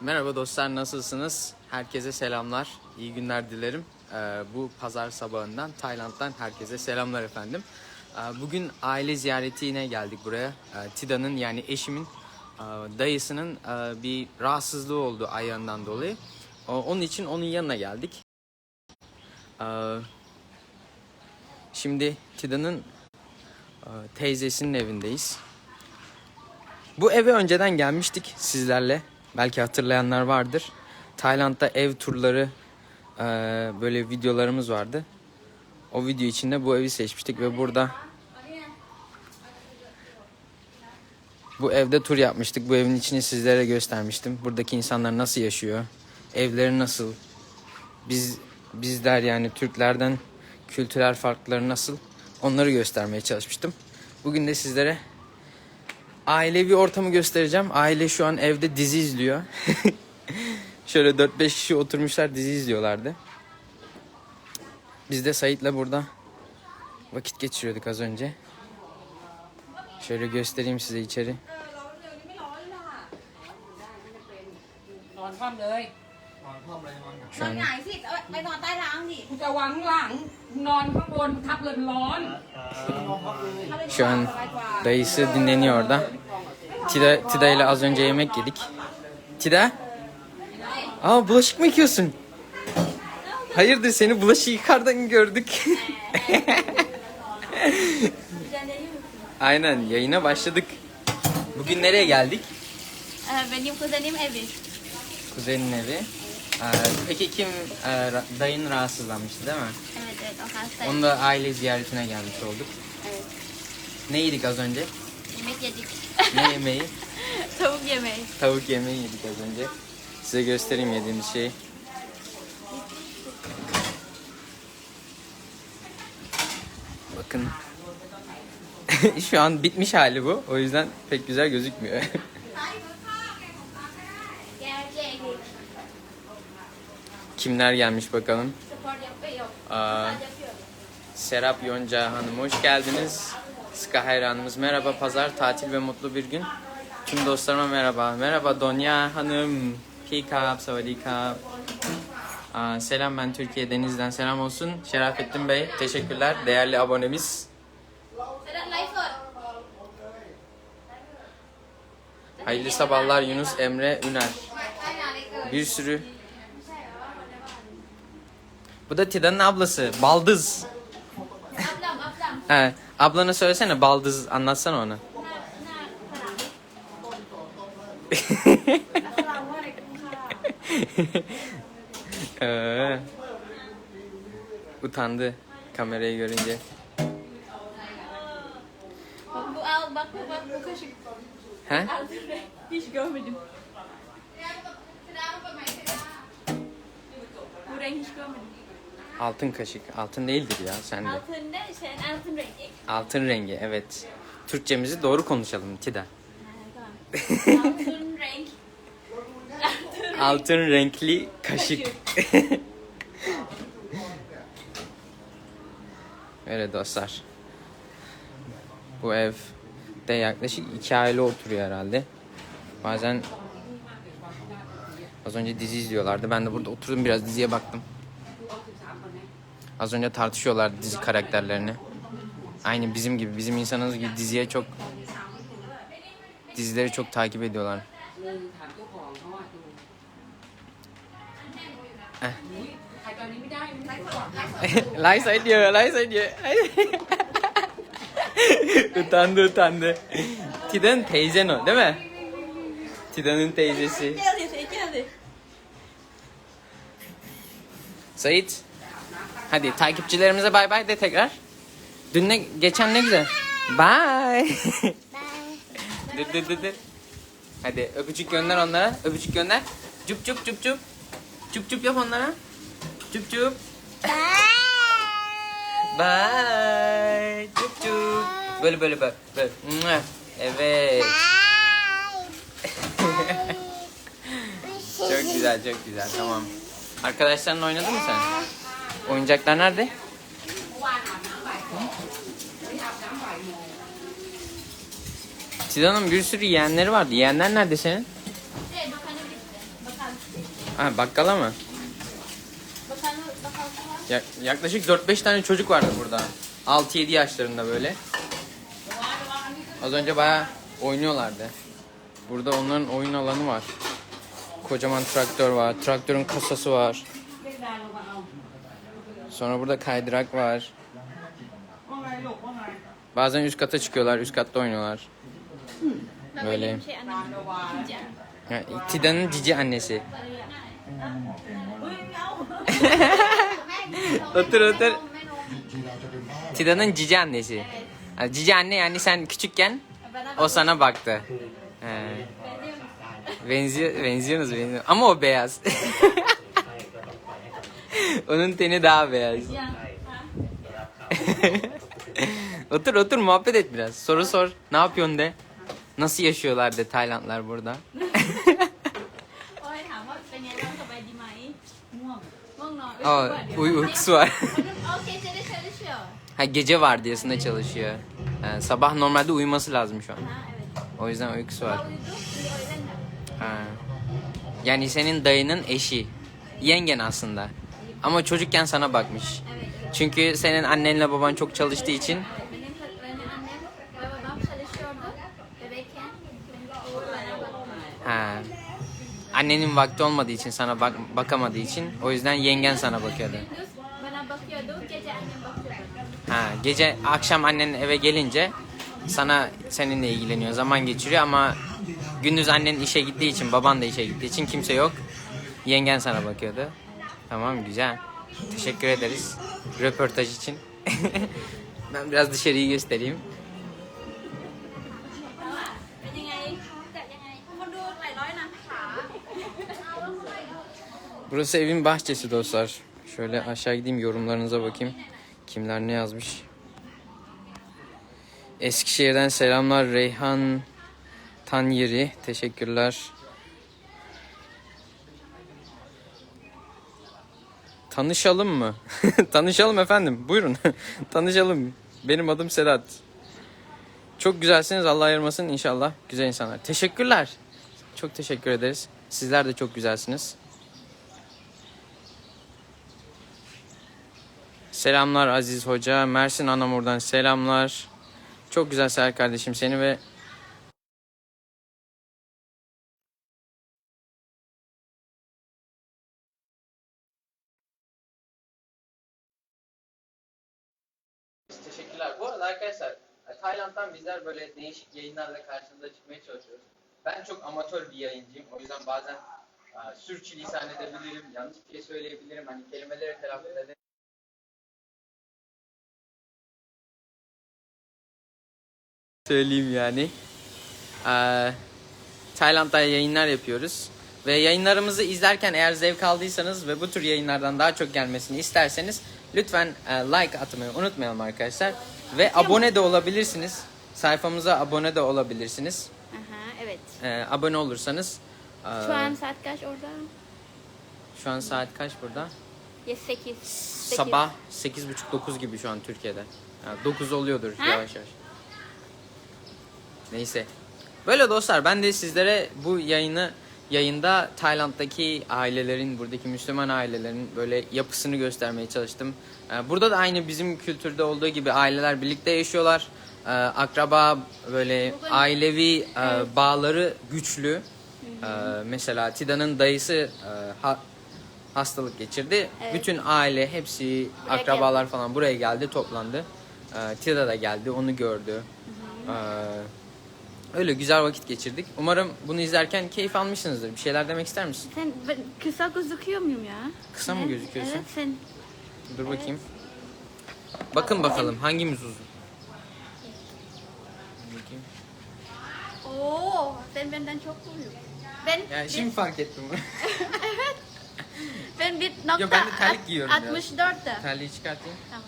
Merhaba dostlar nasılsınız? Herkese selamlar, iyi günler dilerim. Ee, bu pazar sabahından Tayland'dan herkese selamlar efendim. Ee, bugün aile ziyaretine geldik buraya. Ee, Tida'nın yani eşimin e, dayısının e, bir rahatsızlığı oldu ayağından dolayı. Onun için onun yanına geldik. Şimdi Tida'nın e, teyzesinin evindeyiz. Bu eve önceden gelmiştik sizlerle. Belki hatırlayanlar vardır. Tayland'da ev turları e, böyle videolarımız vardı. O video içinde bu evi seçmiştik ve burada bu evde tur yapmıştık. Bu evin içini sizlere göstermiştim. Buradaki insanlar nasıl yaşıyor? Evleri nasıl? Biz bizler yani Türklerden kültürel farkları nasıl? Onları göstermeye çalışmıştım. Bugün de sizlere ailevi ortamı göstereceğim. Aile şu an evde dizi izliyor. Şöyle 4-5 kişi oturmuşlar dizi izliyorlardı. Biz de Sait'le burada vakit geçiriyorduk az önce. Şöyle göstereyim size içeri. นอนคว่ำเลย Şu นอน an หงายสิเอ้ยไปนอนใต้รางดิ กูจะวางข้างหลัง นอนข้างบนทับเลยมันร้อน ถ้าเป็น şu an สบายกว่า dayısı dinleniyor orada. Tida, Tida ile az önce yemek yedik. Tida? Aa bulaşık mı yıkıyorsun? Hayırdır seni bulaşık yıkardan gördük. Aynen yayına başladık. Bugün nereye geldik? Ee, benim kuzenim evi. Kuzenin evi. Ee, peki kim e, dayın rahatsızlanmıştı değil mi? Evet evet o hasta. Onu da aile ziyaretine gelmiş olduk. Evet. Ne yedik az önce? Yemek yedik. Ne yemeği? Tavuk yemeği. Tavuk yemeği yedik az önce. Size göstereyim yediğimiz şeyi. Bakın. Şu an bitmiş hali bu. O yüzden pek güzel gözükmüyor. Kimler gelmiş bakalım. Aa, Serap Yonca Hanım hoş geldiniz. Sıka hayranımız. Merhaba pazar, tatil ve mutlu bir gün. Tüm dostlarıma merhaba. Merhaba Donya Hanım. Pikap, Savadikap. Selam ben Türkiye Deniz'den selam olsun. Şerafettin Bey teşekkürler. Değerli abonemiz. Hayırlı sabahlar Yunus Emre Üner. Bir sürü. Bu da Tidan'ın ablası Baldız. He, ablana söylesene baldız anlatsana ona. ee, utandı kamerayı görünce. Bak bu al bak bu bak bu kaşık. He? Hiç görmedim. Bu renk hiç görmedim. Altın kaşık. Altın değildir ya sen de. altın ne sen altın rengi Altın rengi evet. Türkçemizi doğru konuşalım Tida. altın renk Altın renkli kaşık. Öyle dostlar. Bu ev de yaklaşık iki aile oturuyor herhalde. Bazen az önce dizi izliyorlardı. Ben de burada oturdum biraz diziye baktım. Az önce tartışıyorlardı dizi karakterlerini. Aynı bizim gibi, bizim insanımız gibi diziye çok dizileri çok takip ediyorlar. ถามเจ้าของเขาว่าดู อ่ะ อุ๊ยถ่ายตอนนี้ไม่ได้มันไม่ได้ก่อน ไลฟ์สดเยอะไลฟ์สดเยอะ utandı utandı. Tida'nın teyzen o değil mi? Tida'nın teyzesi. Gel hadi gel hadi. Sait. Hadi takipçilerimize bay bay de tekrar. Dün ne, geçen ne güzel. Bye. dur dur dur dur. Hadi öpücük gönder onlara. Öpücük gönder. Cup cup cup cup. Cup cup yap onlara. Cup cup. Bye. Cup cup. Böyle böyle böyle. böyle. Evet. çok güzel çok güzel tamam. Arkadaşlarınla oynadın mı sen? Oyuncaklar nerede? Tidan'ın bir sürü yeğenleri vardı. Yeğenler nerede senin? Ha bakkala mı? Ya- yaklaşık 4-5 tane çocuk vardı burada. 6-7 yaşlarında böyle. Az önce bayağı oynuyorlardı. Burada onların oyun alanı var. Kocaman traktör var. Traktörün kasası var. Sonra burada kaydırak var. Bazen üst kata çıkıyorlar. Üst katta oynuyorlar. Böyle. Benim şey annem. Cici. Ya, Tida'nın cici annesi. otur otur. Tida'nın cici annesi. Ha, cici anne yani sen küçükken o sana baktı. He. Benziyor, benziyorsunuz benziyor. Ama o beyaz. Onun teni daha beyaz. Ya. otur otur muhabbet et biraz. Soru sor. Ne yapıyorsun de. Nasıl yaşıyorlar de Taylandlar burada. โอ้ยถามว่าเป็นไงบ้างสบายดีไหม ง่วง ง่วงนอน Aa, uy uykusu var. โอเคจะได้çalışıyor. ha gece vardiyasında çalışıyor. Ha, sabah normalde uyuması lazım şu an. Ha evet. O yüzden uykusu var. Kalau itu beli öğlen de. Ha. Yani senin dayının eşi. Yengen aslında. Ama çocukken sana bakmış. Evet. Çünkü senin annenle baban çok çalıştığı için Benim benim annem ve babam çalışıyordu. Bebekken. Ha. Annenin vakti olmadığı için sana bak bakamadığı için o yüzden yengen sana bakıyordu. Bana bakıyordu, gece annem bakıyordu. Ha, gece akşam annen eve gelince sana seninle ilgileniyor, zaman geçiriyor ama gündüz annen işe gittiği için, baban da işe gittiği için kimse yok. Yengen sana bakıyordu. Tamam güzel. Teşekkür ederiz röportaj için. ben biraz dışarıyı göstereyim. Burası evin bahçesi dostlar. Şöyle aşağı gideyim yorumlarınıza bakayım. Kimler ne yazmış. Eskişehir'den selamlar Reyhan Tanyeri. Teşekkürler. Tanışalım mı? Tanışalım efendim. Buyurun. Tanışalım. Benim adım Sedat. Çok güzelsiniz. Allah ayırmasın inşallah. Güzel insanlar. Teşekkürler. Çok teşekkür ederiz. Sizler de çok güzelsiniz. Selamlar Aziz Hoca. Mersin Anamur'dan selamlar. Çok güzel Seher kardeşim seni ve Tayland'dan bizler böyle değişik yayınlarla karşınıza çıkmaya çalışıyoruz. Ben çok amatör bir yayıncıyım. O yüzden bazen e, sürçülisan edebilirim, yanlış bir şey söyleyebilirim. Hani kelimeleri telaffuz edebilirim. söyleyeyim yani. Ee, Tayland'da yayınlar yapıyoruz. Ve yayınlarımızı izlerken eğer zevk aldıysanız ve bu tür yayınlardan daha çok gelmesini isterseniz lütfen e, like atmayı unutmayalım arkadaşlar. Ve abone de olabilirsiniz. Sayfamıza abone de olabilirsiniz. Aha evet. Ee, abone olursanız e, Şu an saat kaç orada? şu an saat kaç burada? Ya 8. Sabah 8.30-9 gibi şu an Türkiye'de. Yani 9 oluyordur Ha? yavaş yavaş. Neyse. Böyle dostlar ben de sizlere bu yayını yayında Tayland'daki ailelerin, buradaki Müslüman ailelerin böyle yapısını göstermeye çalıştım. Ee, Burada da aynı bizim kültürde olduğu gibi aileler birlikte yaşıyorlar. Ee, Akraba böyle ailevi e, bağları güçlü. Ee, Mesela Tida'nın dayısı e, ha- hastalık geçirdi. Evet. Bütün aile hepsi Buraya akrabalar falan buraya geldi toplandı. Ee, Tida da geldi onu gördü. Ee, öyle güzel vakit geçirdik. Umarım bunu izlerken keyif almışsınızdır. Bir şeyler demek ister misin? Sen ben kısa gözüküyor muyum ya? Kısa mı Evet, gözüküyorsun? Evet sen. Dur bakayım. Bakın bakalım hangimiz uzun. Bakayım. Oo, sen benden çok uzun. Ben Yani şimdi fark ettim bunu. ben bir nokta Yo, ben de terlik giyiyorum biraz. 64 da. Terliği çıkartayım. Tamam.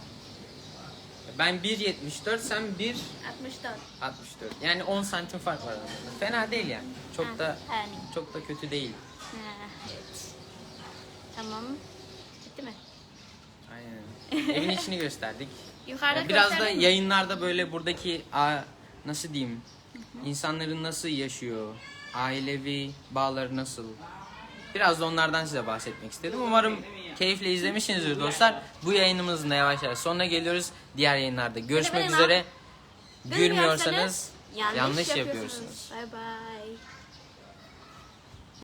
Ben 1.74 sen 1.64. 64. Yani 10 santim fark var aramızda. Fena değil yani. Çok da Ha, yani. çok da kötü değil. Ha, evet. Tamam. Bitti mi? Aynen. Evin içini gösterdik. Yukarıda Biraz da mi? yayınlarda böyle buradaki a, nasıl diyeyim insanların nasıl yaşıyor, ailevi bağları nasıl Biraz da onlardan size bahsetmek istedim. Umarım keyifle izlemişsinizdir dostlar. Bu yayınımızın da yavaş yavaş sonuna geliyoruz. Diğer yayınlarda görüşmek üzere. Gülmüyorsanız yanlış yapıyorsunuz. Bye bye.